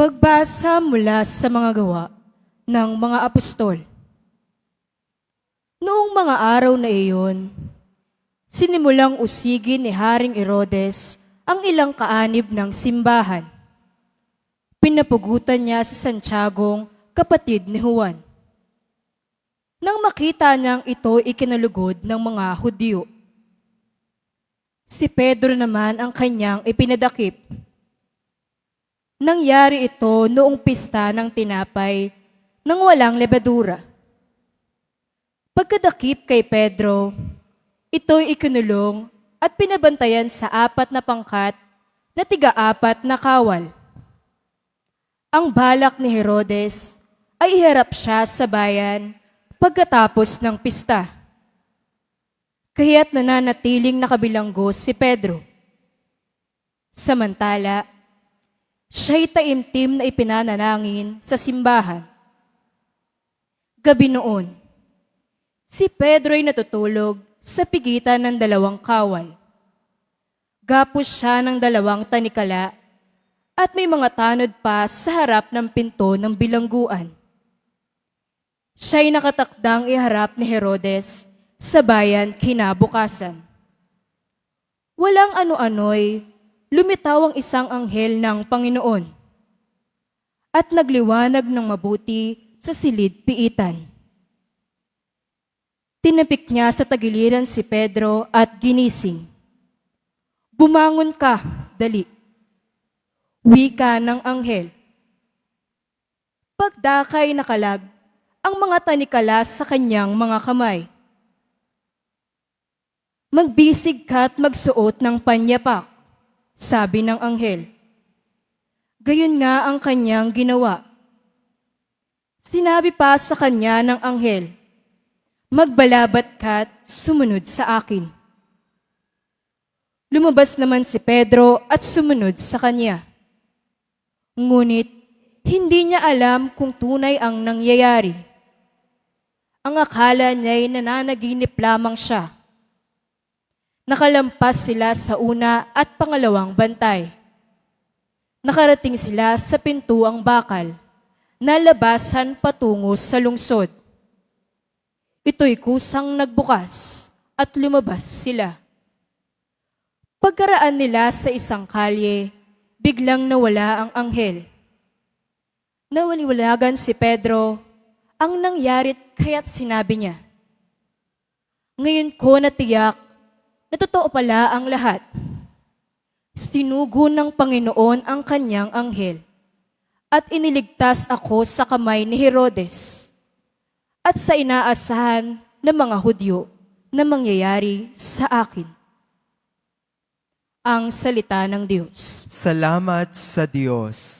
Pagbasa mula sa mga gawa ng mga apostol. Noong mga araw na iyon, sinimulang usigin ni Haring Herodes ang ilang kaanib ng simbahan. Pinapugutan niya si Santiago, kapatid ni Juan. Nang makita niyang ito ikinalugod ng mga Hudyo, si Pedro naman ang kanyang ipinadakip. Nangyari ito noong pista ng tinapay nang walang lebadura. Pagkadakip kay Pedro, ito'y ikinulong at pinabantayan sa apat na pangkat na tiga-apat na kawal. Ang balak ni Herodes ay iharap siya sa bayan pagkatapos ng pista. Kaya't nananatiling nakabilanggo si Pedro. Samantala, siya'y taimtim na ipinanalangin sa simbahan. Gabi noon, si Pedro'y natutulog sa pigitan ng dalawang kawal. Gapos siya ng dalawang tanikala at may mga tanod pa sa harap ng pinto ng bilangguan. Siya'y nakatakdang iharap ni Herodes sa bayan kinabukasan. Walang ano-ano'y lumitaw ang isang anghel ng Panginoon at nagliwanag ng mabuti sa silid piitan. Tinapik niya sa tagiliran si Pedro at ginising. Bumangon ka, dali. Wika ng anghel. Pagdakay nakalag ang mga tanikala sa kanyang mga kamay. Magbisig ka at magsuot ng panyapak, sabi ng anghel. Gayon nga ang kanyang ginawa. Sinabi pa sa kanya ng anghel, Magbalabat ka at sumunod sa akin. Lumabas naman si Pedro at sumunod sa kanya. Ngunit hindi niya alam kung tunay ang nangyayari. Ang akala niya'y nananaginip lamang siya. Nakalampas sila sa una at pangalawang bantay. Nakarating sila sa pintuang bakal na labasan patungo sa lungsod. Ito'y kusang nagbukas at lumabas sila. Pagkaraan nila sa isang kalye, biglang nawala ang anghel. Nawaliwalagan si Pedro ang nangyarit kaya't sinabi niya, Ngayon ko natiyak na totoo pala ang lahat. Sinugo ng Panginoon ang kanyang anghel at iniligtas ako sa kamay ni Herodes at sa inaasahan ng mga Hudyo na mangyayari sa akin. Ang salita ng Diyos. Salamat sa Diyos.